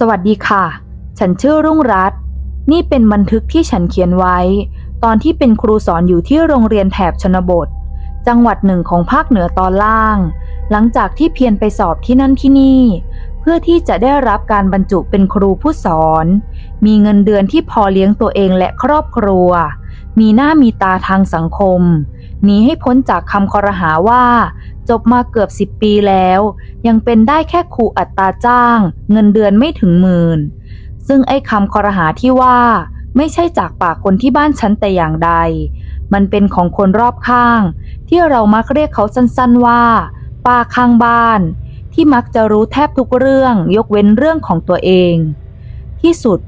สวัสดีค่ะ ฉันชื่อรุ่งรัตน์นี่เป็นบันทึกที่ฉันเขียนไว้ ตอนที่เป็นครูสอนอยู่ที่โรงเรียนแถบชนบท จังหวัดหนึ่งของภาคเหนือตอนล่าง หลังจากที่เพียรไปสอบที่นั่นที่นี่ เพื่อที่จะได้รับการบรรจุเป็นครูผู้สอน มีเงินเดือนที่พอเลี้ยงตัวเองและครอบครัว มีหน้ามีตาทางสังคมหนีให้พ้นจากคำคอรหาว่า จบมาเกือบสิบปีแล้ว ยังเป็นได้แค่ครูอัตราจ้าง เงินเดือนไม่ถึงหมื่น ซึ่งไอ้คำคอรหาที่ว่า ไม่ใช่จากปากคนที่บ้านฉันแต่อย่างใด มันเป็นของคนรอบข้าง ที่เรามักเรียกเขาสั้นๆว่า ป้าข้างบ้าน ที่มักจะรู้แทบทุกเรื่องยกเว้นเรื่องของตัวเอง ที่สุด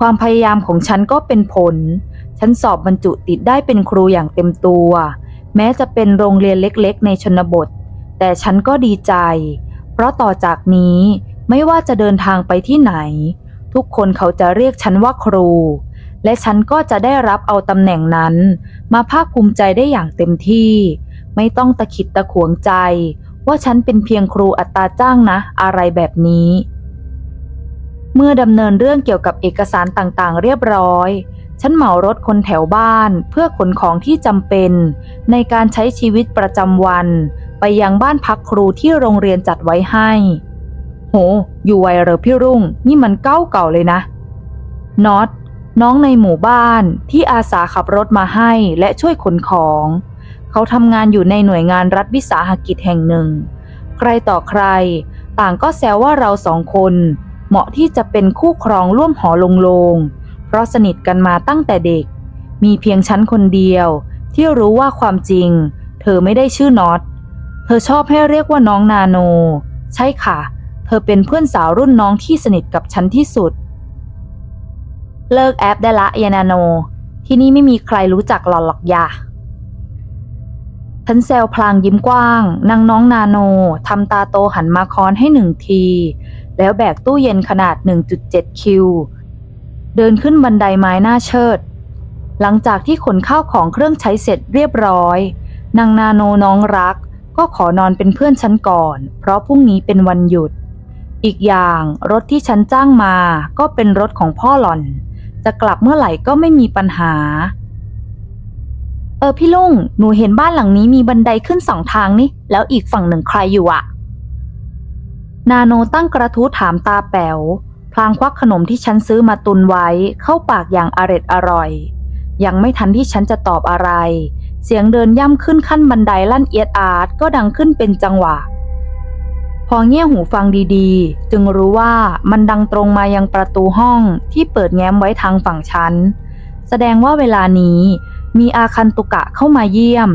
ความพยายามของฉันก็เป็นผล ฉันสอบบรรจุติดได้เป็นครูอย่างเต็มตัว แม้จะเป็นโรงเรียนเล็ก ๆ ในชนบท แต่ฉันก็ดีใจ เพราะต่อจากนี้ไม่ว่าจะเดินทางไปที่ไหน ทุกคนเขาจะเรียกฉันว่าครู และฉันก็จะได้รับเอาตำแหน่งนั้น มาภาคภูมิใจได้อย่างเต็มที่ ไม่ต้องตะขิดตะขวงใจ ว่าฉันเป็นเพียงครูอัตราจ้างนะ อะไรแบบนี้ เมื่อดำเนินเรื่องเกี่ยวกับเอกสารต่างๆ เรียบร้อยฉันเหมารถคนแถวบ้านเพื่อขนของที่จำเป็น ในการใช้ชีวิตประจำวัน ไปยังบ้านพักครูที่โรงเรียนจัดไว้ให้ โห อยู่ไวเหรอพี่รุ่ง นี่มันเก้าเก่าเลยนะน็อตน้องในหมู่บ้านที่อาสาขับรถมาให้และช่วยขนของ เขาทำงานอยู่ในหน่วยงานรัฐวิสาหกิจแห่งหนึ่ง ใครต่อใคร ต่างก็แซวว่าเราสองคน เหมาะที่จะเป็นคู่ครองร่วมหอลงโลง เพราะสนิทกันมาตั้งแต่เด็ก มีเพียงฉันคนเดียว ที่รู้ว่าความจริง เธอไม่ได้ชื่อน็อต ธอชอบให้เรียกว่าน้องนาโน ใช่ค่ะ เธอเป็นเพื่อนสาวรุ่นน้องที่สนิทกับฉันที่สุด เลิกแอปได้ละยานาโน ที่นี่ไม่มีใครรู้จักหล่อนหรอกยาฉันแซวพลางยิ้มกว้างนางน้องนาโนทำตาโตหันมาค้อนให้หนึ่งที แล้วแบกตู้เย็นขนาด 1.7 คิว เดินขึ้นบันไดไม้หน้าเชิด หลังจากที่ขนข้าวของเครื่องใช้เสร็จเรียบร้อยนางนาโนน้องรัก ก็ขอนอนเป็นเพื่อนฉันก่อน เพราะพรุ่งนี้เป็นวันหยุด อีกอย่างรถที่ฉันจ้างมาก็เป็นรถของพ่อหล่อน จะกลับเมื่อไหร่ก็ไม่มีปัญหา เออพี่ลุงหนูเห็นบ้านหลังนี้มีบันไดขึ้นสองทางนี่แล้วอีกฝั่งหนึ่งใครอยู่อะนาโนตั้งกระทู้ถามตาแป๋วพลางควักขนมที่ฉันซื้อมาตุนไว้เข้าปากอย่างอร็ดอร่อย ยังไม่ทันที่ฉันจะตอบอะไร เสียงเดินย่ำขึ้นขั้นบันไดลั่นเอียดอาร์ตก็ดังขึ้นเป็นจังหวะ พอเงี่ยหูฟังดีๆ จึงรู้ว่ามันดังตรงมายังประตูห้องที่เปิดแง้มไว้ทางฝั่งฉันแสดงว่าเวลานี้มีอาคันตุกะเข้ามาเยี่ยม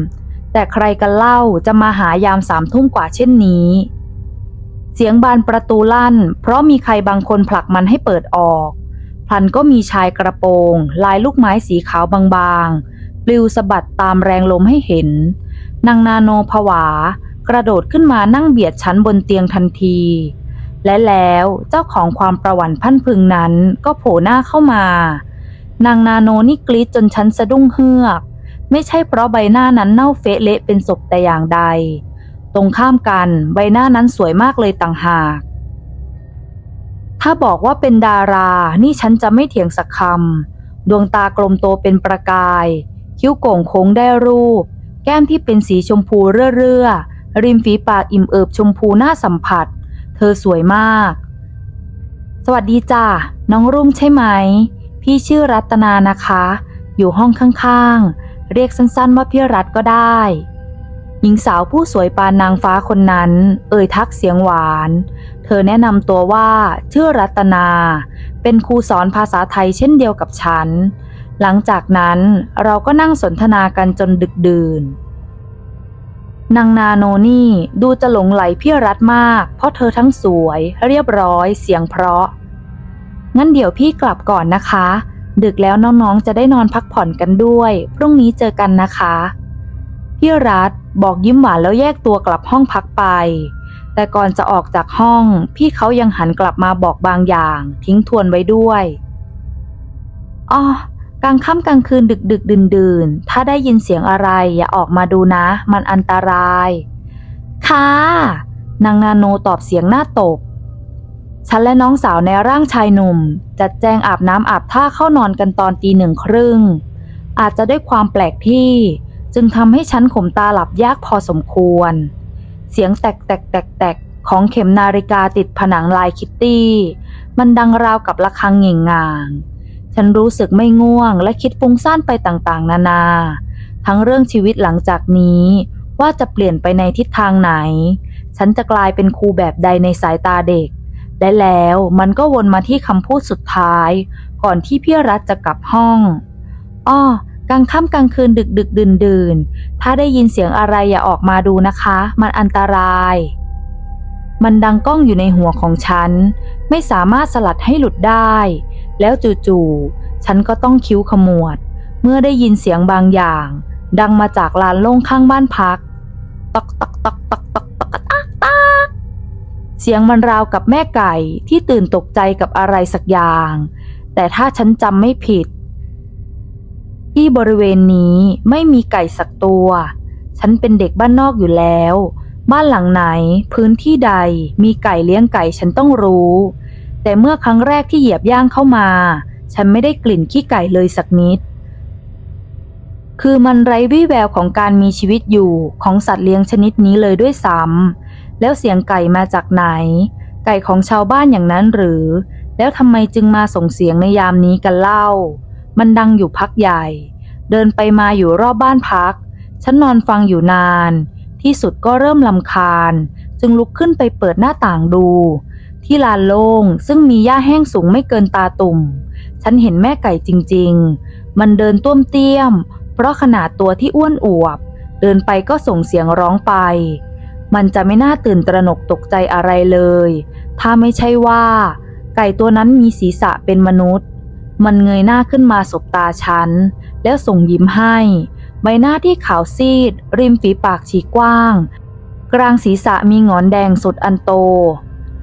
แต่ใครกันเล่าจะมาหายามสามทุ่มกว่าเช่นนี้ เสียงบานประตูลั่น เพราะมีใครบางคนผลักมันให้เปิดออก พลันก็มีชายกระโปรง ลายลูกไม้สีขาวบางๆ ปลิวสะบัดตามแรงลมให้เห็น นางนาโนผวา กระโดดขึ้นมานั่งเบียดฉันบนเตียงทันที และแล้วเจ้าของความประวัติพันพึงนั้นก็โผล่หน้าเข้ามา นางนาโนนี่กรีดจนฉันสะดุ้งเฮือก ไม่ใช่เพราะใบหน้านั้นเน่าเฟะเละเป็นศพแต่อย่างใด ตรงข้ามกันใบหน้านั้นสวยมากเลยต่างหากถ้าบอกว่าเป็นดารา นี่ฉันจะไม่เถียงสักคำ ดวงตากลมโตเป็นประกาย คิ้วโก่งโค้งได้รูป แก้มที่เป็นสีชมพูเรื่อๆ ริมฝีปากอิ่มเอิบชมพูน่าสัมผัส เธอสวยมาก สวัสดีจ้าน้องรุ่งใช่ไหม พี่ชื่อรัตนานะคะ อยู่ห้องข้างๆ เรียกสั้นๆว่าพี่รัตก็ได้ หญิงสาวผู้สวยปานนางฟ้าคนนั้น เอ่ยทักเสียงหวาน เธอแนะนำตัวว่าชื่อรัตนา เป็นครูสอนภาษาไทยเช่นเดียวกับฉัน หลังจากนั้นเราก็นั่งสนทนากันจนดึกดื่น นางนาโนนี่ดูจะหลงไหลพี่รัฐมาก เพราะเธอทั้งสวย เรียบร้อย เสียงเพราะ งั้นเดี๋ยวพี่กลับก่อนนะคะ ดึกแล้วน้องๆจะได้นอนพักผ่อนกันด้วย พรุ่งนี้เจอกันนะคะ พี่รัฐบอกยิ้มหวานแล้วแยกตัวกลับห้องพักไป แต่ก่อนจะออกจากห้อง พี่เขายังหันกลับมาบอกบางอย่าง ทิ้งทวนไว้ด้วยอ๋อ กลางค่ำกลางคืนดึกดึกดื่นดื่นถ้าได้ยินเสียงอะไรอย่าออกมาดูนะ มันอันตราย ค่ะ นางนาโนตอบเสียงหน้าตก ฉันและน้องสาวในร่างชายหนุ่ม จัดแจงอาบน้ำอาบท่าเข้านอนกันตอนตีหนึ่งครึ่ง อาจจะด้วยความแปลกที่จึงทำให้ฉันขมตาหลับยากพอสมควร เสียงแตกแตกแตกแตกของเข็มนาฬิกาติดผนังลายคิตตี้ มันดังราวกับระฆังหง่งงาง ฉันรู้สึกไม่ง่วง และคิดฟุ้งซ่านไปต่างๆ นานา ทั้งเรื่องชีวิตหลังจากนี้ ว่าจะเปลี่ยนไปในทิศทางไหน ฉันจะกลายเป็นครูแบบใดในสายตาเด็ก และแล้วมันก็วนมาที่คำพูดสุดท้าย ก่อนที่พี่รัฐจะกลับห้องอ้อกลางค่ำกลางคืนดึกดึกดื่นดื่นถ้าได้ยินเสียงอะไรอย่าออกมาดูนะคะ มันอันตราย มันดังก้องอยู่ในหัวของฉัน ไม่สามารถสลัดให้หลุดได้ แล้วจู่ๆ ฉันก็ต้องคิ้วขมวด เมื่อได้ยินเสียงบางอย่าง ดังมาจากลานโล่งข้างบ้านพักตอกตอกตอกตอกตอกตอกตักตักเสียงมันราวกับแม่ไก่ที่ตื่นตกใจกับอะไรสักอย่าง แต่ถ้าฉันจำไม่ผิด ที่บริเวณนี้ไม่มีไก่สักตัว ฉันเป็นเด็กบ้านนอกอยู่แล้ว บ้านหลังไหน พื้นที่ใดมีไก่เลี้ยงไก่ฉันต้องรู้ แต่เมื่อครั้งแรกที่เหยียบย่างเข้ามา ฉันไม่ได้กลิ่นขี้ไก่เลยสักนิด คือมันไร้วี่แววของการมีชีวิตอยู่ของสัตว์เลี้ยงชนิดนี้เลยด้วยซ้ำแล้วเสียงไก่มาจากไหน ไก่ของชาวบ้านอย่างนั้นหรือ แล้วทำไมจึงมาส่งเสียงในยามนี้กันเล่า มันดังอยู่พักใหญ่ เดินไปมาอยู่รอบบ้านพัก ฉันนอนฟังอยู่นาน ที่สุดก็เริ่มลำคาญ จึงลุกขึ้นไปเปิดหน้าต่างดู ที่ลานโล่งซึ่งมีหญ้าแห้งสูงไม่เกินตาตุ่ม ฉันเห็นแม่ไก่จริง ๆ มันเดินต้วมเตี้ยม เพราะขนาดตัวที่อ้วนอวบ เดินไปก็ส่งเสียงร้องไป มันจะไม่น่าตื่นตระหนกตกใจอะไรเลย ถ้าไม่ใช่ว่า ไก่ตัวนั้นมีศีรษะเป็นมนุษย์ มันเงยหน้าขึ้นมาสบตาฉัน แล้วส่งยิ้มให้ ใบหน้าที่ขาวซีด ริมฝีปากฉีกกว้าง กลางศีรษะมีงอนแดงสุดอันโต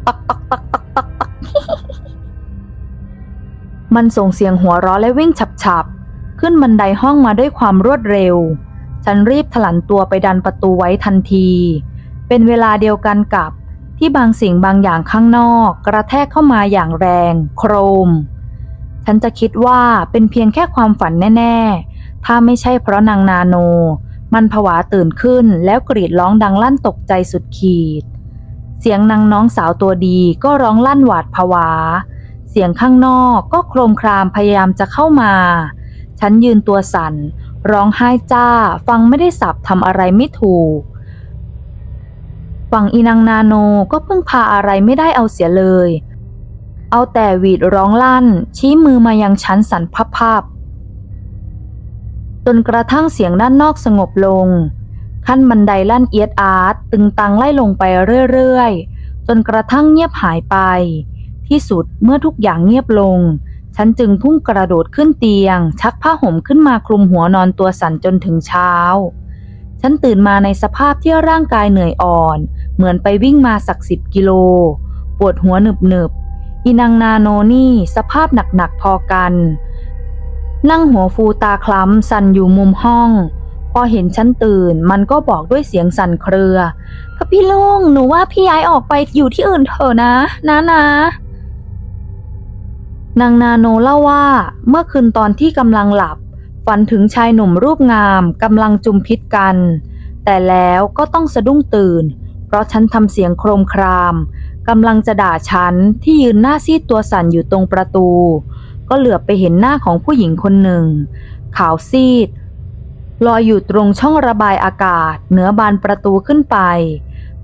ตักตักตักตักตักตักมันส่งเสียงหัวเราะและวิ่งฉับๆ ขึ้นบันไดห้องมาด้วยความรวดเร็ว ฉันรีบถลันตัวไปดันประตูไว้ทันที เป็นเวลาเดียวกันกับที่บางสิ่งบางอย่างข้างนอก กระแทกเข้ามาอย่างแรง โครม ฉันจะคิดว่าเป็นเพียงแค่ความฝันแน่ ๆ ถ้าไม่ใช่เพราะนางนาโน มันผวาตื่นขึ้นแล้วกรีดร้องดังลั่นตกใจสุดขีด เสียงนางน้องสาวตัวดีก็ร้องลั่นหวาดผวา เสียงข้างนอกก็โครมครามพยายามจะเข้ามา ฉันยืนตัวสั่น ร้องไห้จ้า ฟังไม่ได้สับทำอะไรไม่ถูก ฝั่งอีนางนาโนก็เพิ่งพาอะไรไม่ได้เอาเสียเลย เอาแต่หวีดร้องลั่น ชี้มือมายังฉันสั่นพับๆจนกระทั่งเสียงด้านนอกสงบลง ขั้นบันไดลั่นเอียดอาร์ตตึงตังไล่ลงไปเรื่อยๆ จนกระทั่งเงียบหายไป ที่สุดเมื่อทุกอย่างเงียบลง ฉันจึงพุ่งกระโดดขึ้นเตียง ชักผ้าห่มขึ้นมาคลุมหัวนอนตัวสั่นจนถึงเช้า ฉันตื่นมาในสภาพที่ร่างกายเหนื่อยอ่อน เหมือนไปวิ่งมาสักสิบกิโล ปวดหัวหนึบหนึบอีนางนาโนนี่สภาพหนักๆพอกัน นั่งหัวฟูตาคล้ำสั่นอยู่มุมห้อง พอเห็นฉันตื่น มันก็บอกด้วยเสียงสั่นเครือพี่ลุงหนูว่าพี่ย้ายออกไปอยู่ที่อื่นเถอะนะ นะนะนางนาโนเล่าว่า เมื่อคืนตอนที่กำลังหลับ ฝันถึงชายหนุ่มรูปงามกำลังจุมพิษกัน แต่แล้วก็ต้องสะดุ้งตื่น เพราะฉันทำเสียงโครมครามกำลังจะด่าฉันที่ยืนหน้าซีดตัวสั่นอยู่ตรงประตู ก็เหลือบไปเห็นหน้าของผู้หญิงคนหนึ่ง ขาวซีด ลอยอยู่ตรงช่องระบายอากาศ เหนือบานประตูขึ้นไป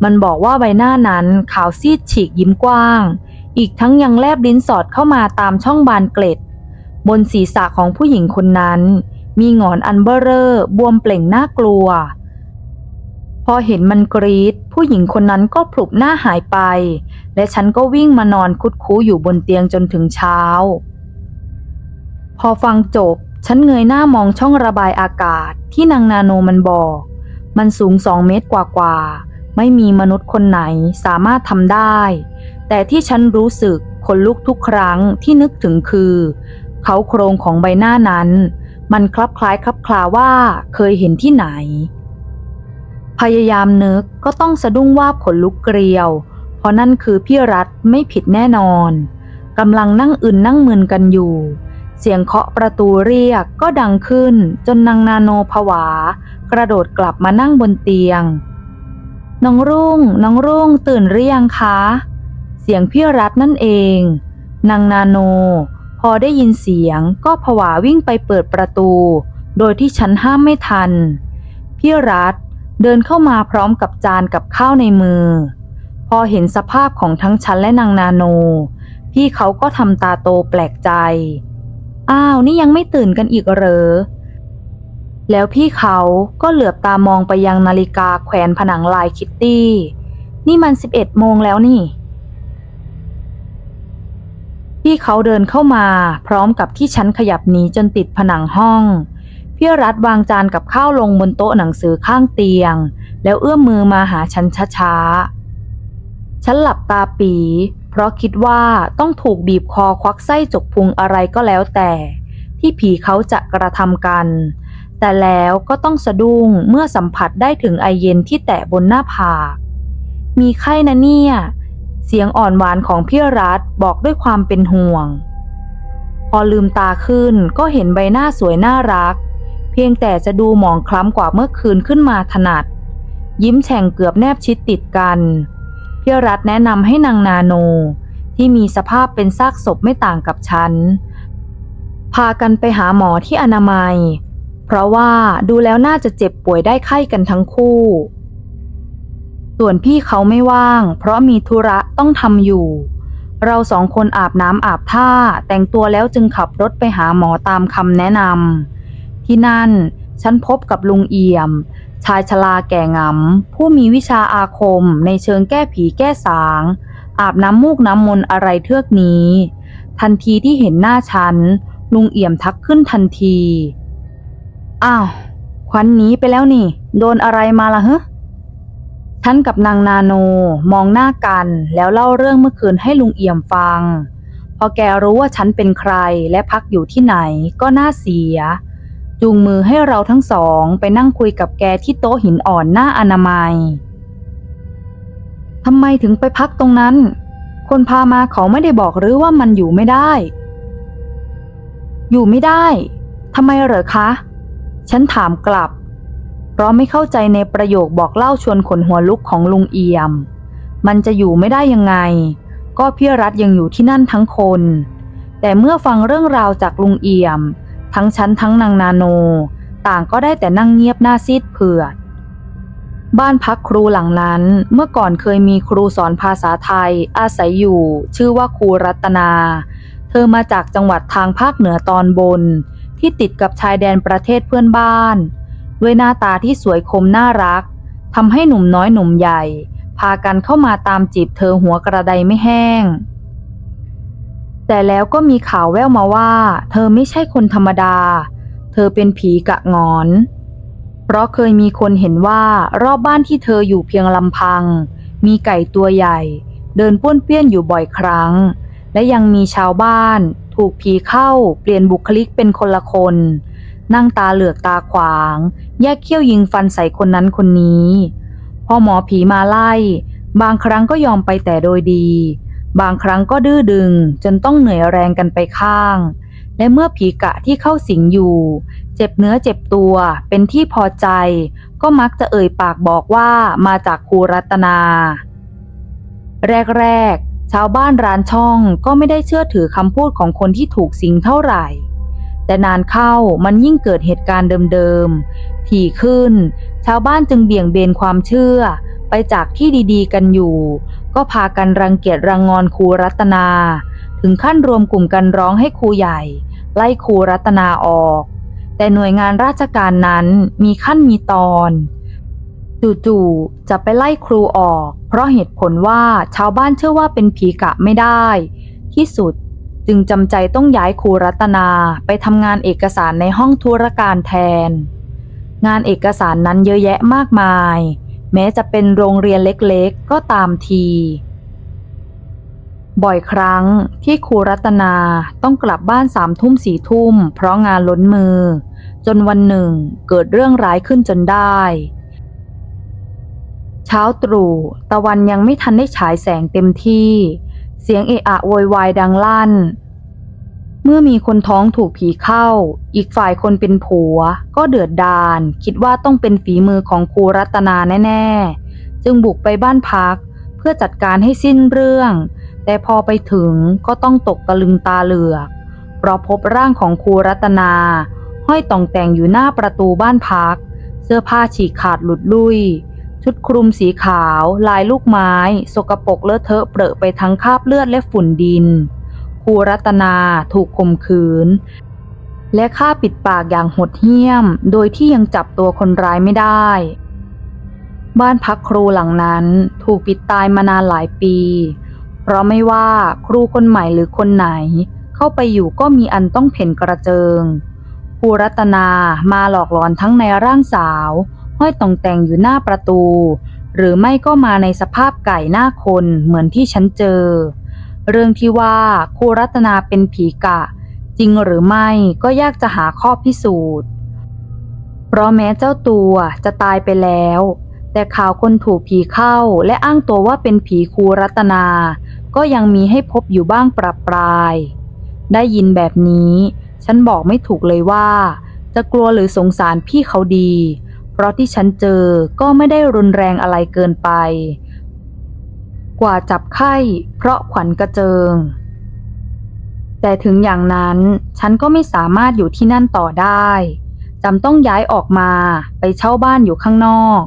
มันบอกว่าใบหน้านั้นขาวซีดฉีกยิ้มกว้าง อีกทั้งยังแลบลิ้นสอดเข้ามาตามช่องบานเกล็ด บนศีรษะของผู้หญิงคนนั้น มีหงอนอันเบอเรอร์บวมเปล่งน่ากลัว พอเห็นมันกรีด ผู้หญิงคนนั้นก็พลุบหน้าหายไป และฉันก็วิ่งมานอนคุดคู้อยู่บนเตียงจนถึงเช้า พอฟังจบ ฉันเงยหน้ามองช่องระบายอากาศที่นางนาโนมันบอก มันสูงสองเมตรกว่าๆ ไม่มีมนุษย์คนไหนสามารถทำได้ แต่ที่ฉันรู้สึกขนลุกทุกครั้งที่นึกถึงคือ เขาโครงของใบหน้านั้น มันคลับคล้ายคลับคลาว่าเคยเห็นที่ไหน พยายามนึกก็ต้องสะดุ้งว่าขนลุกเกลียว เพราะนั่นคือพี่รัฐไม่ผิดแน่นอนกำลังนั่งอื่นนั่งมึนกันอยู่ เสียงเคาะประตูเรียกก็ดังขึ้นจนนางนาโนผวา กระโดดกลับมานั่งบนเตียง น้องรุ่ง น้องรุ่งตื่นหรือยังคะ เสียงพี่รัฐนั่นเอง นางนาโน พอได้ยินเสียงก็ผวาวิ่งไปเปิดประตู โดยที่ฉันห้ามไม่ทัน พี่รัฐเดินเข้ามาพร้อมกับจานกับข้าวในมือ พอเห็นสภาพของทั้งฉันและนางนาโน พี่เขาก็ทำตาโตแปลกใจ อ้าวนี่ยังไม่ตื่นกันอีกเหรอ แล้วพี่เขาก็เหลือบตามองไปยังนาฬิกาแขวนผนังลายคิตตี้ นี่มันสิบเอ็ดโมงแล้วนี่ พี่เขาเดินเข้ามาพร้อมกับที่ฉันขยับหนีจนติดผนังห้องพี่รัฐวางจานกับข้าวลงบนโต๊ะหนังสือข้างเตียง แล้วเอื้อมมือมาหาฉันช้าๆ ฉันหลับตาปี เพราะคิดว่าต้องถูกบีบคอควักไส้จกพุงอะไรก็แล้วแต่ ที่ผีเขาจะกระทำกัน แต่แล้วก็ต้องสะดุ้งเมื่อสัมผัสได้ถึงไอเย็นที่แตะบนหน้าผาก มีไข้นะเนี่ย เสียงอ่อนหวานของพี่รัฐบอกด้วยความเป็นห่วง พอลืมตาขึ้นก็เห็นใบหน้าสวยน่ารัก เพียงแต่จะดูหมองคล้ำกว่าเมื่อคืนขึ้นมาถนัด ยิ้มแฉ่งเกือบแนบชิดติดกัน พี่รัฐแนะนำให้นางนาโน ที่มีสภาพเป็นซากศพไม่ต่างกับฉัน พากันไปหาหมอที่อนามัย เพราะว่าดูแล้วน่าจะเจ็บป่วยได้ไข้กันทั้งคู่ ส่วนพี่เขาไม่ว่าง เพราะมีธุระต้องทำอยู่ เราสองคนอาบน้ำอาบท่าแต่งตัวแล้วจึงขับรถไปหาหมอตามคำแนะนำที่นั่นฉันพบกับลุงเอี่ยม ชายชราแก่งำผู้มีวิชาอาคมในเชิงแก้ผีแก้สาง อาบน้ำมูกน้ำมนอะไรเทือกนี้ ทันทีที่เห็นหน้าฉัน ลุงเอี่ยมทักขึ้นทันที อ้าวควันหนีไปแล้วนี่ โดนอะไรมาล่ะฮะฉันกับนางนาโนมองหน้ากันแล้วเล่าเรื่องเมื่อคืนให้ลุงเอี่ยมฟัง พอแกรู้ว่าฉันเป็นใครและพักอยู่ที่ไหนก็น่าเสีย จูงมือให้เราทั้งสองไปนั่งคุยกับแกที่โต๊ะหินอ่อนหน้าอนามัยทำไมถึงไปพักตรงนั้น คนพามาเขาไม่ได้บอกหรือว่ามันอยู่ไม่ได้ อยู่ไม่ได้ทำไมเหรอคะ ฉันถามกลับ เพราะไม่เข้าใจในประโยคบอกเล่าชวนขนหัวลุกของลุงเอี่ยม มันจะอยู่ไม่ได้ยังไง ก็พี่รัฐยังอยู่ที่นั่นทั้งคน แต่เมื่อฟังเรื่องราวจากลุงเอี่ยม ทั้งฉันทั้งนางนาโน ต่างก็ได้แต่นั่งเงียบหน้าซีดเผือด บ้านพักครูหลังนั้นเมื่อก่อนเคยมีครูสอนภาษาไทย อาศัยอยู่ ชื่อว่าครูรัตนา เธอมาจากจังหวัดทางภาคเหนือตอนบน ที่ติดกับชายแดนประเทศเพื่อนบ้าน ด้วยหน้าตาที่สวยคมน่ารักทำให้หนุ่มน้อยหนุ่มใหญ่ พากันเข้ามาตามจีบเธอหัวกระไดไม่แห้ง แต่แล้วก็มีข่าวแว่วมาว่า เธอไม่ใช่คนธรรมดา เธอเป็นผีกะงอน เพราะเคยมีคนเห็นว่ารอบบ้านที่เธออยู่เพียงลำพัง มีไก่ตัวใหญ่ เดินป้วนเปี้ยนอยู่บ่อยครั้ง และยังมีชาวบ้าน ถูกผีเข้าเปลี่ยนบุคลิกเป็นคนละคน นั่งตาเหลือกตาขวาง แยกเขี้ยวยิงฟันใส่คนนั้นคนนี้ พอหมอผีมาไล่ บางครั้งก็ยอมไปแต่โดยดี บางครั้งก็ดื้อดึงจนต้องเหนื่อยแรงกันไปข้าง และเมื่อผีกะที่เข้าสิงอยู่ เจ็บเนื้อเจ็บตัวเป็นที่พอใจ ก็มักจะเอ่ยปากบอกว่ามาจากครูรัตนา แรกๆ ชาวบ้านร้านช่องก็ไม่ได้เชื่อถือคำพูดของคนที่ถูกสิงเท่าไหร่ แต่นานเข้ามันยิ่งเกิดเหตุการณ์เดิมๆถี่ขึ้น ชาวบ้านจึงเบี่ยงเบนความเชื่อไปจากที่ดีๆ กันอยู่ ก็พากันรังเกียจรังงอนครูรัตนา ถึงขั้นรวมกลุ่มกันร้องให้ครูใหญ่ ไล่ครูรัตนาออก แต่หน่วยงานราชการนั้นมีขั้นมีตอนจู่ๆจะไปไล่ครูออก เพราะเหตุผลว่าชาวบ้านเชื่อว่าเป็นผีกะไม่ได้ ที่สุดจึงจำใจต้องย้ายครูรัตนาไปทำงานเอกสารในห้องธุรการแทน งานเอกสารนั้นเยอะแยะมากมาย แม้จะเป็นโรงเรียนเล็กๆ ก็ตามที บ่อยครั้งที่ครูรัตนาต้องกลับบ้านสามทุ่มสี่ทุ่ม เพราะงานล้นมือ จนวันหนึ่งเกิดเรื่องร้ายขึ้นจนได้ เช้าตรู่ตะวันยังไม่ทันได้ฉายแสงเต็มที่ เสียงเอะอะโวยวายดังลั่น เมื่อมีคนท้องถูกผีเข้า อีกฝ่ายคนเป็นผัว ก็เดือดดาลคิดว่าต้องเป็นฝีมือของครูรัตนาแน่ๆ จึงบุกไปบ้านพักเพื่อจัดการให้สิ้นเรื่อง แต่พอไปถึงก็ต้องตกตะลึงตาเหลือกเพราะพบร่างของครูรัตนา ห้อยต่องแต่งอยู่หน้าประตูบ้านพัก เสื้อผ้าฉีกขาดหลุดลุ่ย ชุดคลุมสีขาว ลายลูกไม้ สกปรกเลอะเทอะเปรอะไปทั้งคราบเลือดและฝุ่นดิน ครูรัตนาถูกข่มขืน และฆ่าปิดปากอย่างโหดเหี้ยม โดยที่ยังจับตัวคนร้ายไม่ได้ บ้านพักครูหลังนั้นถูกปิดตายมานานหลายปี เพราะไม่ว่าครูคนใหม่หรือคนไหน เข้าไปอยู่ก็มีอันต้องเพ่นกระเจิงครูรัตนามาหลอกหลอนทั้งในร่างสาว ห้อยตองแต่งอยู่หน้าประตู หรือไม่ก็มาในสภาพไก่หน้าคนเหมือนที่ฉันเจอ เรื่องที่ว่าครูรัตนาเป็นผีกะ จริงหรือไม่ก็ยากจะหาข้อพิสูจน์ เพราะแม้เจ้าตัวจะตายไปแล้ว แต่ข่าวคนถูกผีเข้าและอ้างตัวว่าเป็นผีครูรัตนา ก็ยังมีให้พบอยู่บ้างประปราย ได้ยินแบบนี้ ฉันบอกไม่ถูกเลยว่า จะกลัวหรือสงสารพี่เขาดี เพราะที่ฉันเจอก็ไม่ได้รุนแรงอะไรเกินไป กว่าจับไข้เพราะขวัญกระเจิง แต่ถึงอย่างนั้นฉันก็ไม่สามารถอยู่ที่นั่นต่อได้จำต้องย้ายออกมาไปเช่าบ้านอยู่ข้างนอก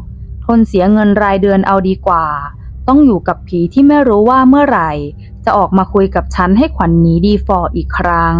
ทนเสียเงินรายเดือนเอาดีกว่า ต้องอยู่กับผีที่ไม่รู้ว่าเมื่อไหร่ จะออกมาคุยกับฉันให้ขวัญหนีดีฟอร์อีกครั้ง